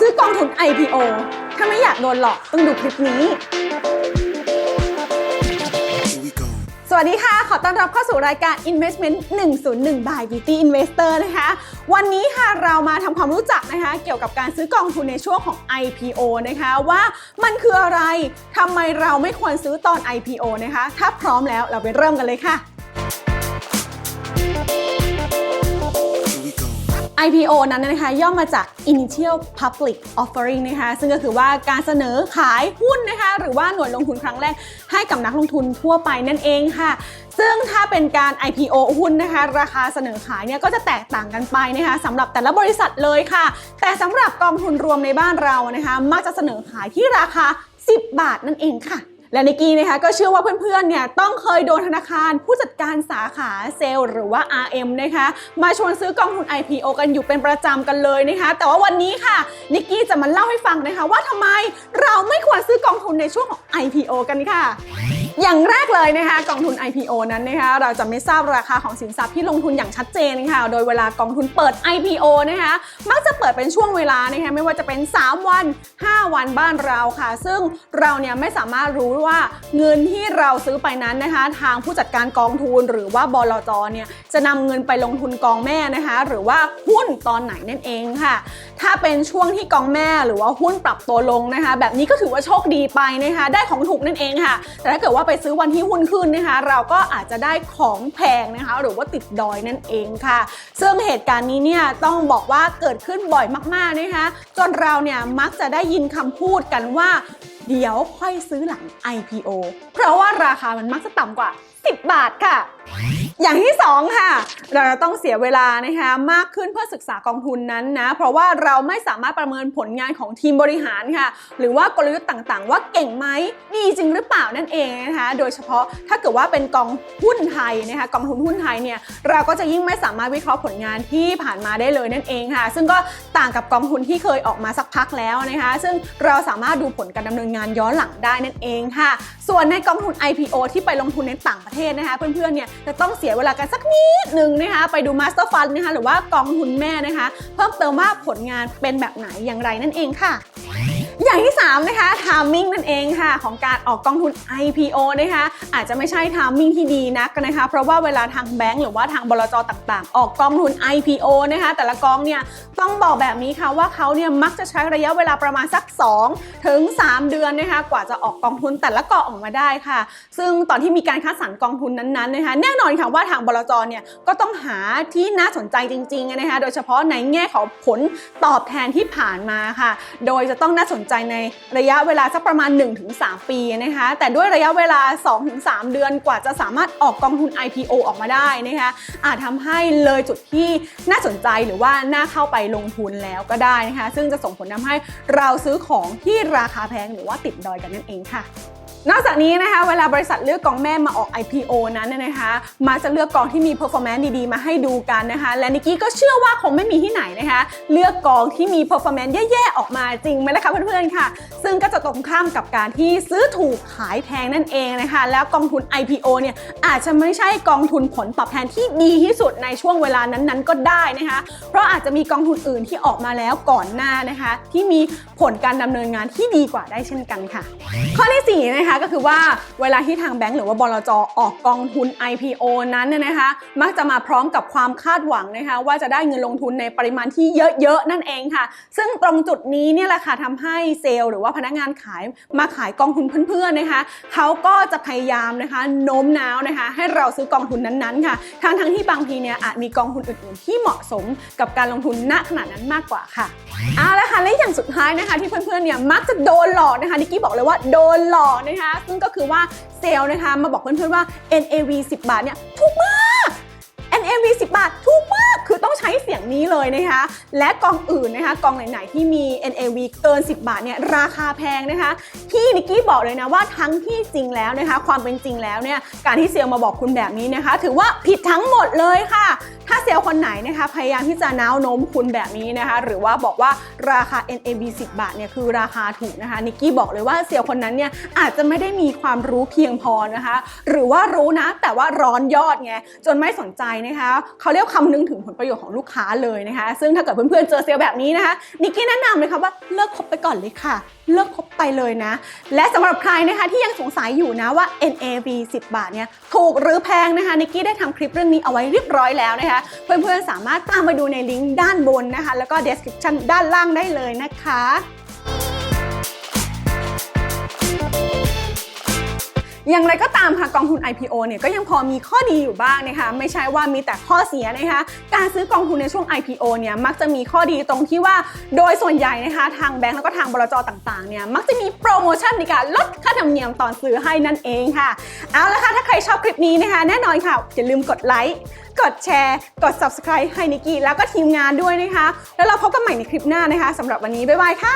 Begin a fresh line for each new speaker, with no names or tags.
ซื้อกองทุน IPO ถ้าไม่อยากโดนหลอกต้องดูคลิปนี้ สวัสดีค่ะ ขอต้อนรับเข้าสู่รายการ Investment 101 by Beauty Investor นะคะ วันนี้ค่ะเรามาทำความรู้จักนะคะ เกี่ยวกับการซื้อกองทุนในช่วงของ IPO นะคะว่ามันคืออะไรทำไมเราไม่ควรซื้อตอน IPO นะคะ ถ้าพร้อมแล้วเราไปเริ่มกันเลยค่ะ IPO นั้นนะคะย่อมาจาก Initial Public Offering นะคะซึ่งก็คือว่าการเสนอขายหุ้นนะคะหรือว่าหน่วยลงทุนครั้งแรกให้กับนักลงทุนทั่วไปนั่นเองค่ะ ซึ่งถ้าเป็นการ IPO หุ้นนะคะ ราคาเสนอขายเนี่ยก็จะแตกต่างกันไปนะคะสำหรับแต่ละบริษัทเลยค่ะ แต่สำหรับกองทุนรวมในบ้านเรานะคะ มักจะเสนอขายที่ราคา 10 บาทนั่นเองค่ะ และนิกกี้นะคะก็เชื่อว่าเพื่อนๆเนี่ยต้องเคยโดนธนาคารผู้จัดการสาขาเซลล์หรือว่า RM นะคะมาชวนซื้อกองทุน IPO กันอยู่เป็นประจำกันเลยนะคะแต่ว่าวันนี้ค่ะนิกกี้จะมาเล่าให้ฟังนะคะว่าทำไมเราไม่ควรซื้อกองทุนในช่วงของ IPO กันค่ะ อย่างแรกเลยนะคะกองทุน IPO นั้นนะคะเราจะไม่ทราบราคาของสินทรัพย์ที่ลงทุนอย่างชัดเจนค่ะ โดยเวลากองทุนเปิด IPO นะคะมักจะเปิดเป็นช่วงเวลานะคะไม่ว่าจะเป็น 3 วัน 5 วันบ้านเราค่ะ ซึ่งเราเนี่ยไม่สามารถรู้ว่าเงินที่เราซื้อไปนั้นนะคะ ทางผู้จัดการกองทุนหรือว่าบลจเนี่ยจะนำเงินไปลงทุนกองแม่นะคะ หรือว่าหุ้นตอนไหนนั่นเองค่ะ ถ้าเป็นช่วงที่กองแม่หรือว่าหุ้นปรับตัวลงนะคะ แบบนี้ก็ถือว่าโชคดีไปนะคะ ได้ของถูกนั่นเองค่ะ แต่ถ้าเกิดว่าไปซื้อวันที่หุ้นขึ้นนะคะ เราก็อาจจะได้ของแพงนะคะ หรือว่าติดดอยนั่นเองค่ะ ซึ่งเหตุการณ์นี้เนี่ยต้องบอกว่าเกิดขึ้นบ่อยมากๆนะคะ จนเราเนี่ยมักจะได้ยินคำพูดกันว่า เดี๋ยวค่อยซื้อหลัง IPO เพราะว่าราคามันมักจะต่ำกว่า 10 บาทค่ะ อย่างที่ 2 ค่ะ เราจะต้องเสียเวลานะคะมากขึ้นเพื่อศึกษากองทุนนั้นนะ เพราะว่าเราไม่สามารถประเมินผลงานของทีมบริหารค่ะ หรือว่ากลยุทธ์ต่างๆ ว่าเก่งไหมดีจริงหรือเปล่านั่นเองนะคะ โดยเฉพาะถ้าเกิดว่าเป็นกองหุ้นไทยนะคะกองทุนหุ้นไทยเนี่ยเราก็จะยิ่งไม่สามารถวิเคราะห์ผลงานที่ผ่านมาได้เลยนั่นเองค่ะ ซึ่งก็ต่างกับกองทุนที่เคยออกมาสักพักแล้วนะคะ ซึ่งเราสามารถดูผลการดำเนินงานย้อนหลังได้นั่นเองค่ะ ส่วนในกองทุน IPO ที่ไปลงทุนในต่างประเทศนะคะ เพื่อนๆเนี่ยจะต้องเสียเวลากันสักนิดหนึ่งนะคะไปดู Master Fund นะคะหรือว่ากองทุนแม่นะคะ เพิ่มเติมว่าผลงานเป็นแบบไหนอย่างไรนั่นเองค่ะ อย่างที่ 3 นะคะ timing นั่นเองค่ะ ของการออกกองทุน IPO นะคะอาจจะไม่ใช่ timing ที่ดีนักนะคะ เพราะว่าเวลาทางแบงก์หรือว่าทางบลจต่างๆ ออกกองทุน IPO นะคะแต่ละกองเนี่ยต้องบอกแบบนี้ค่ะว่าเขาเนี่ยมักจะใช้ระยะเวลาประมาณสัก 2 ถึง 3 เดือนนะคะกว่าจะออกกองทุนแต่ละกองออกมาได้ค่ะ ซึ่งตอนที่มีการคัดสรรกองทุนนั้นๆนะคะแน่นอนค่ะว่าทางบลจเนี่ยก็ต้องหาที่น่าสนใจจริงๆนะคะโดยเฉพาะในแง่ของผลตอบแทนที่ผ่านมาค่ะ โดยจะต้องน่าสนใจในระยะเวลาสักประมาณ 1-3 ปีนะคะแต่ด้วยระยะเวลา 2-3 เดือนกว่าจะสามารถออกกองทุน IPO ออกมาได้นะคะอาจทำให้เลยจุดที่น่าสนใจหรือว่าน่าเข้าไปลงทุนแล้วก็ได้นะคะซึ่งจะส่งผลทำให้เราซื้อของที่ราคาแพงหรือว่าติดดอยกันนั่นเองค่ะ นอกจากนี้นะคะเวลาบริษัทเลือกกองแม่มาออก IPO นั้นนะคะมาจะเลือกกองที่มี performance ดีๆ มาให้ดูกันนะคะ และนิกกี้ก็เชื่อว่าคงไม่มีที่ไหนนะคะ เลือกกองที่มี performance แย่ๆ ออกมาจริงไหมล่ะคะเพื่อนๆค่ะ ซึ่งก็จะตรงข้ามกับการที่ซื้อถูกขายแพงนั่นเองนะคะ แล้วกองทุน IPO เนี่ยอาจจะไม่ใช่กองทุนผลตอบแทนที่ดีที่สุดในช่วงเวลานั้นๆ ก็ได้นะคะ เพราะอาจจะมีกองทุนอื่นที่ออกมาแล้วก่อนหน้านะคะ ที่มีผลการดำเนินงานที่ดีกว่าได้เช่นกันค่ะ ข้อที่4นะคะก็คือว่าเวลาที่ทางแบงก์หรือว่าบลจออกกองทุน IPO นั้นเนี่ยนะคะ มักจะมาพร้อมกับความคาดหวังนะคะว่าจะได้เงินลงทุนในปริมาณที่เยอะๆ นั่นเองค่ะ ซึ่งตรงจุดนี้เนี่ยแหละค่ะทำให้เซลล์หรือว่าพนักงานขายมาขายกองทุนเพื่อนๆนะคะเขาก็จะพยายามนะคะโน้มน้าวนะคะ ให้เราซื้อกองทุนนั้นๆค่ะทั้งทั้งๆที่บางทีเนี่ยอาจมีกองทุนอื่นๆ ที่เหมาะสมกับการลงทุนณขณะนั้นมากกว่าค่ะเอาละค่ะและอย่างสุดท้ายนะคะที่เพื่อนๆเนี่ยมักจะโดนหลอกนะคะนิกกี้บอกเลยว่าโดนหลอกนะคะซึ่งก็คือว่าเซลล์นะคะมาบอกเพื่อนๆว่า NAV 10 บาทเนี่ยถูกมาก NAV 10 บาทถูกมาก ใช้เสียงนี้เลยนะคะ และกองอื่นนะคะกองไหนๆที่มี NAV เกิน 10 บาทเนี่ยราคาแพงนะคะที่นิกกี้บอกเลยนะว่าทั้งที่จริงแล้วนะคะ ความเป็นจริงแล้วเนี่ยการที่เซลล์มาบอกคุณแบบนี้นะคะ ถือว่าผิดทั้งหมดเลยค่ะ ถ้าเซลล์คนไหนนะคะ พยายามที่จะน้าวโน้มคุณแบบนี้นะคะ หรือว่าบอกว่าราคา NAV 10 บาทเนี่ยคือราคาถูกนะคะนิกกี้บอกเลยว่าเซลล์คนนั้นเนี่ยอาจจะไม่ได้มีความรู้เพียงพอนะคะ หรือว่ารู้นะแต่ว่าร้อนยอดไงจนไม่สนใจนะคะเขาเรียกคำนึงถึงผลประโยชน์ของของลูกค้าเลยนะคะ ซึ่งถ้าเกิดเพื่อนๆเจอเซลล์แบบนี้นะคะนิกกี้แนะนำเลยค่ะว่าเลิกคบไปก่อนเลยค่ะ เลิกคบไปเลยนะ และสำหรับใครนะคะที่ยังสงสัยอยู่นะว่า NAV 10 บาทเนี่ยถูกหรือแพงนะคะนิกกี้ได้ทำคลิปเรื่องนี้เอาไว้เรียบร้อยแล้วนะคะ เพื่อนๆสามารถตามมาดูในลิงก์ด้านบนนะคะ แล้วก็ description ด้านล่างได้เลยนะคะ อย่างไรก็ตามค่ะกองทุน IPO เนี่ยก็ยังพอมีข้อดีอยู่บ้างนะคะไม่ใช่ว่ามีแต่ข้อเสียนะคะการซื้อกองทุนในช่วง IPO เนี่ยมักจะมีข้อดีตรงที่ว่าโดยส่วนใหญ่นะคะทางแบงก์แล้วก็ทางบลจต่างๆเนี่ยมักจะมีโปรโมชั่นในการลดค่าธรรมเนียมตอนซื้อให้นั่นเองค่ะเอาละค่ะถ้าใครชอบคลิปนี้นะคะ แน่นอนค่ะอย่าลืมกดไลค์กดแชร์ กด subscribe ให้นิกกี้แล้วก็ทีมงานด้วยนะคะ แล้วเราพบกันใหม่ในคลิปหน้านะคะสำหรับวันนี้บ๊ายบายค่ะ